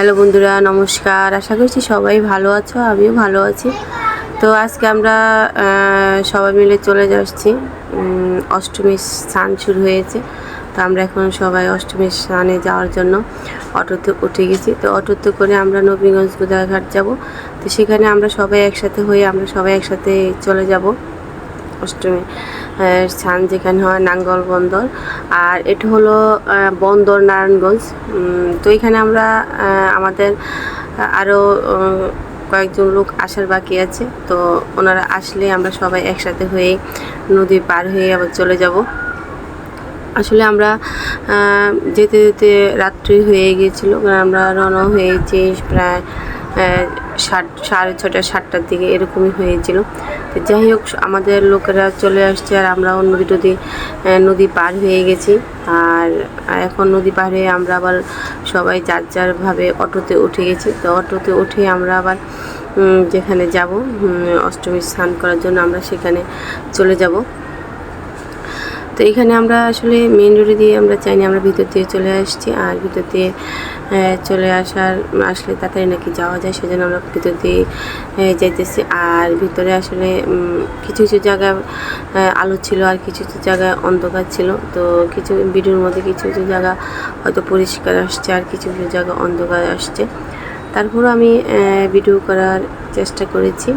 Hello বন্ধুরা, নমস্কার। আশা করছি সবাই ভালো আছো, আমিও ভালো আছি। তো আজকে আমরা সবাই মিলে চলে যাচ্ছি। অষ্টমীর স্নান শুরু হয়েছে। তো আমরা এখন সবাই অষ্টমীর স্নানে যাওয়ার জন্য অটোতে উঠে গেছি। তো অটোতে করে আমরা নবীগঞ্জ গোদাঘাট যাব। তো সেখানে আমরা সবাই একসাথে হয়ে আমরা সবাই একসাথে চলে যাব। অষ্টমী স্থান যেখানে হয় নাঙ্গল বন্দর। আর এটা হলো বন্দর নারায়ণগঞ্জ। তো এখানে আমরা আমাদের আরও কয়েকজন লোক আসার বাকি আছে। তো ওনারা আসলে আমরা সবাই একসাথে হয়ে নদী পার হয়ে আবার চলে যাব। আসলে আমরা যেতে যেতে রাত্রি হয়ে গিয়েছিল। আমরা রওনা হয়েছি প্রায় সাত, সাড়ে ছটা সাতটার দিকে এরকমই হয়েছিল। তো যাই হোক, আমাদের লোকেরা চলে আসছে আর আমরা নদী টদী নদী পার হয়ে গেছি। আর এখন নদী পার হয়ে আমরা আবার সবাই যার যারভাবে অটোতে উঠে গেছি। তো অটোতে উঠে আমরা আবার যেখানে যাব অষ্টমী স্নান করার জন্য আমরা সেখানে চলে যাব। তো এখানে আমরা আসলে মেন রোডে দিয়ে আমরা চাইনি আমরা ভিতর দিয়ে চলে আসছি। আর ভিতর দিয়ে চলে আসার, আসলে তাড়াতাড়ি নাকি যাওয়া যায় সেজন্য আমরা ভিতর দিয়ে যাইতেছি। আর ভিতরে আসলে কিছু কিছু জায়গায় আলো ছিল আর কিছু কিছু জায়গায় অন্ধকার ছিল। তো কিছু ভিডিওর মধ্যে কিছু কিছু জায়গা হয়তো পরিষ্কার আসছে আর কিছু কিছু জায়গা অন্ধকার আসছে। তারপরও আমি ভিডিও করার চেষ্টা করেছি।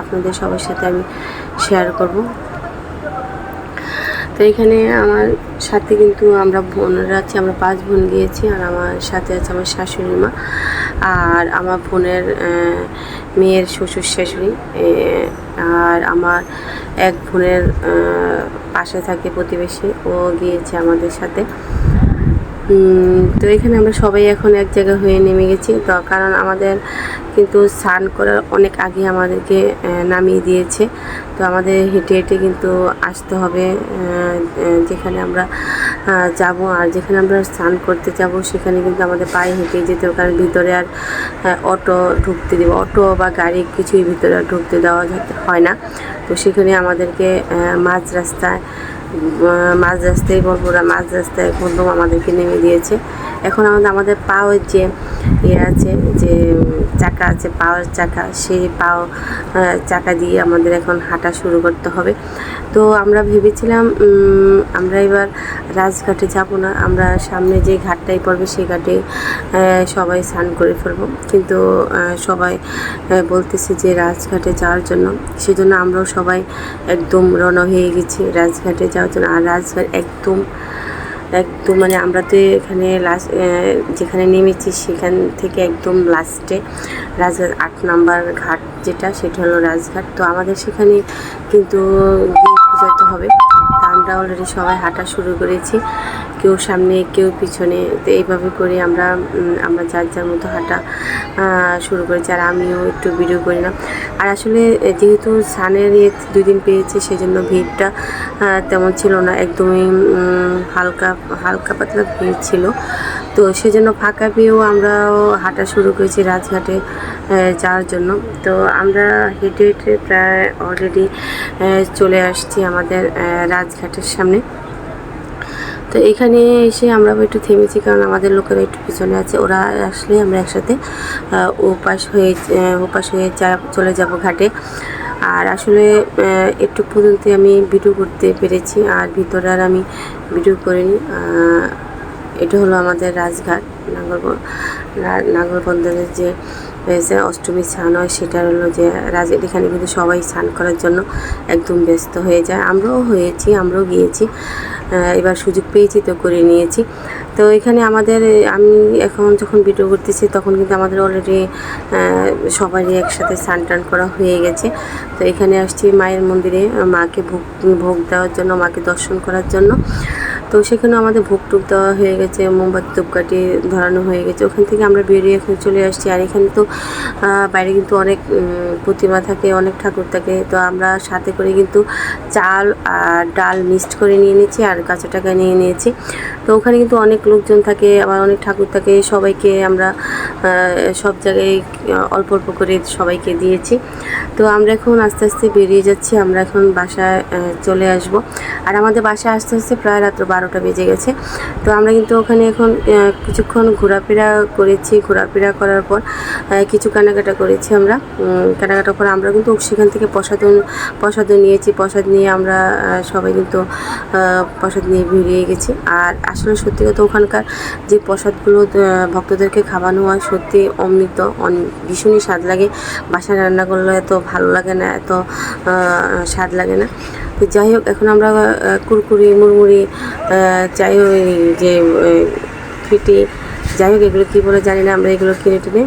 আপনাদের সবার সাথে আমি শেয়ার করব। তো এখানে আমার সাথে কিন্তু আমরা বোনরা আছি, আমরা পাঁচ বোন গিয়েছি আর আমার সাথে আছে আমার শাশুড়ি মা আর আমার বোনের মেয়ের শ্বশুর শাশুড়ি আর আমার এক বোনের পাশে থাকে প্রতিবেশী। ও গিয়েছে আমাদের সাথে। তো এখানে আমরা সবাই এখন এক জায়গায় হয়ে নেমে গেছি। তো কারণ আমাদের কিন্তু স্নান করার অনেক আগে আমাদেরকে নামিয়ে দিয়েছে। তো আমাদের হেঁটে হেঁটে কিন্তু আসতে হবে যেখানে আমরা যাব। আর যেখানে আমরা স্নান করতে যাব, সেখানে কিন্তু আমাদের পায়ে হেঁটে যেতে হবে। কারণ ভিতরে আর অটো ঢুকতে দেবে, অটো বা গাড়ি কিছুই ভিতরে ঢুকতে দেওয়া হয় না। তো সেখানে আমাদেরকে মাঝ রাস্তায় মাঝ রাস্তায় মাছ মাঝ রাস্তায় বন্ধু আমাদেরকে নেমে দিয়েছে। এখন আমাদের আমাদের পাওয়ের যে ইয়ে আছে, যে চাকা আছে, পাওয়ার চাকা, সেই পাও চাকা দিয়ে আমাদের এখন হাঁটা শুরু করতে হবে। তো আমরা ভেবেছিলাম আমরা এবার রাজঘাটে যাব না, আমরা সামনে যে ঘাটটাই পড়বে সেই ঘাটে সবাই স্নান করে ফেলব। কিন্তু সবাই বলতেছে যে রাজঘাটে যাওয়ার জন্য। সেজন্য আমরাও সবাই একদম রওনা হয়ে গেছি রাজঘাটে যাওয়ার জন্য। আর রাজঘাট একদম একদম মানে আমরা তো এখানে লাস্ট যেখানে নেমেছি সেখান থেকে একদম লাস্টে রাজঘাট আট নাম্বার ঘাট যেটা, সেটা হলো রাজঘাট। তো আমাদের সেখানে কিন্তু গিয়ে হবে। আমরা অলরেডি সবাই হাঁটা শুরু করেছি। কেউ সামনে, কেউ পিছনে। তো এইভাবে করে আমরা আমরা যার যার মতো হাঁটা শুরু করেছি। আর আমিও একটু ভিডিও করিলাম আর আসলে যেহেতু সানের ইয়ে দুই দিন পেয়েছে, সেজন্য ভিড়টা তেমন ছিল না। একদমই হালকা হালকা পাতলা ভিড় ছিল। তো সেজন্য ফাঁকা পেয়েও আমরাও হাঁটা শুরু করেছি রাজঘাটে। যাওয়ার জন্য। তো আমরা হেঁটে হেঁটে প্রায় অলরেডি চলে আসছি আমাদের রাজঘাটের সামনে। তো এখানে এসে আমরা একটু থেমেছি, কারণ আমাদের লোকেরা একটু পিছনে আছে। ওরা আসলে আমরা একসাথে ওপাশ হয়ে ওপাশ হয়ে যা, চলে যাব ঘাটে। আর আসলে একটু পর্যন্ত আমি ভিডিও করতে পেরেছি, আর ভিতরে আর আমি ভিডিও করিনি। এটা হলো আমাদের রাজঘাট নাগর নাগরবন্দরের যে রয়েছে অষ্টমী স্নান হয়, সেটা হলো যে রাজ এখানে কিন্তু সবাই স্নান করার জন্য একদম ব্যস্ত হয়ে যায়। আমরাও হয়েছি, আমরাও গিয়েছি এবার সুযোগ পেয়েছি তো করে নিয়েছি। তো এখানে আমাদের, আমি এখন যখন ভিডিও করতেছি তখন কিন্তু আমাদের অলরেডি সবারই একসাথে স্নান টান করা হয়ে গেছে। তো এখানে আসছি মায়ের মন্দিরে, মাকে ভোগ ভোগ দেওয়ার জন্য, মাকে দর্শন করার জন্য। তো সেখানে আমাদের ভোগ টুক দেওয়া হয়ে গেছে, মোমবাতি ধূপকাঠি ধরানো হয়ে গেছে, ওখান থেকে আমরা বেরিয়ে এখন চলে আসছি। আর এখানে তো বাইরে কিন্তু অনেক প্রতিমা থাকে, অনেক ঠাকুর থাকে। তো আমরা সাথে করে কিন্তু চাল আর ডাল মিক্সড করে নিয়ে নিয়েছি আর কাঁচা টাকা নিয়ে নিয়েছি। তো ওখানে কিন্তু অনেক লোকজন থাকে, আবার অনেক ঠাকুর থাকে, সবাইকে আমরা সব জায়গায় অল্প অল্প করে সবাইকে দিয়েছি। তো আমরা এখন আস্তে আস্তে বেরিয়ে যাচ্ছি আমরা এখন বাসায় চলে আসব। আর আমাদের বাসায় আস্তে আস্তে প্রায় রাত্র বারোটা বেজে গেছে। তো আমরা কিন্তু ওখানে এখন কিছুক্ষণ ঘোরাফেরা করেছি। ঘোরাফেরা করার পর কিছু কেনাকাটা করেছি আমরা। উম, কেনাকাটার পর আমরা কিন্তু সেখান থেকে প্রসাদ প্রসাদও নিয়েছি। প্রসাদ নিয়ে আমরা সবাই কিন্তু প্রসাদ নিয়ে বেরিয়ে গেছি। আর আসলে সত্যি কথা ওখানকার যে প্রসাদগুলো ভক্তদেরকে খাওয়ানো হয় সত্যি অমৃত ভীষণই স্বাদ লাগে। বাসায় রান্না করলে এত ভালো লাগে না, এত স্বাদ লাগে না। তো যাই হোক, এখন আমরা কুরকুরি, মুড়মুড়ি যাই হোক যে ফিটি যাই হোক, এগুলো কী বলে জানি না, আমরা এগুলো কিনে টিনে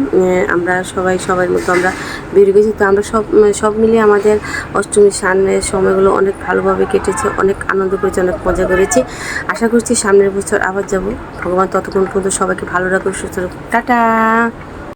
আমরা সবাই, সবার মতো আমরা বেরিয়ে গেছি। তো আমরা সব সব মিলিয়ে আমাদের অষ্টমীর সামনের সময়গুলো অনেক ভালোভাবে কেটেছে, অনেক আনন্দ করেছি, অনেক মজা করেছি। আশা করছি সামনের বছর আবার যাব। ভগবান ততক্ষণ পর্যন্ত সবাইকে ভালো রাখুক, সুস্থ রাখুক। টাটা!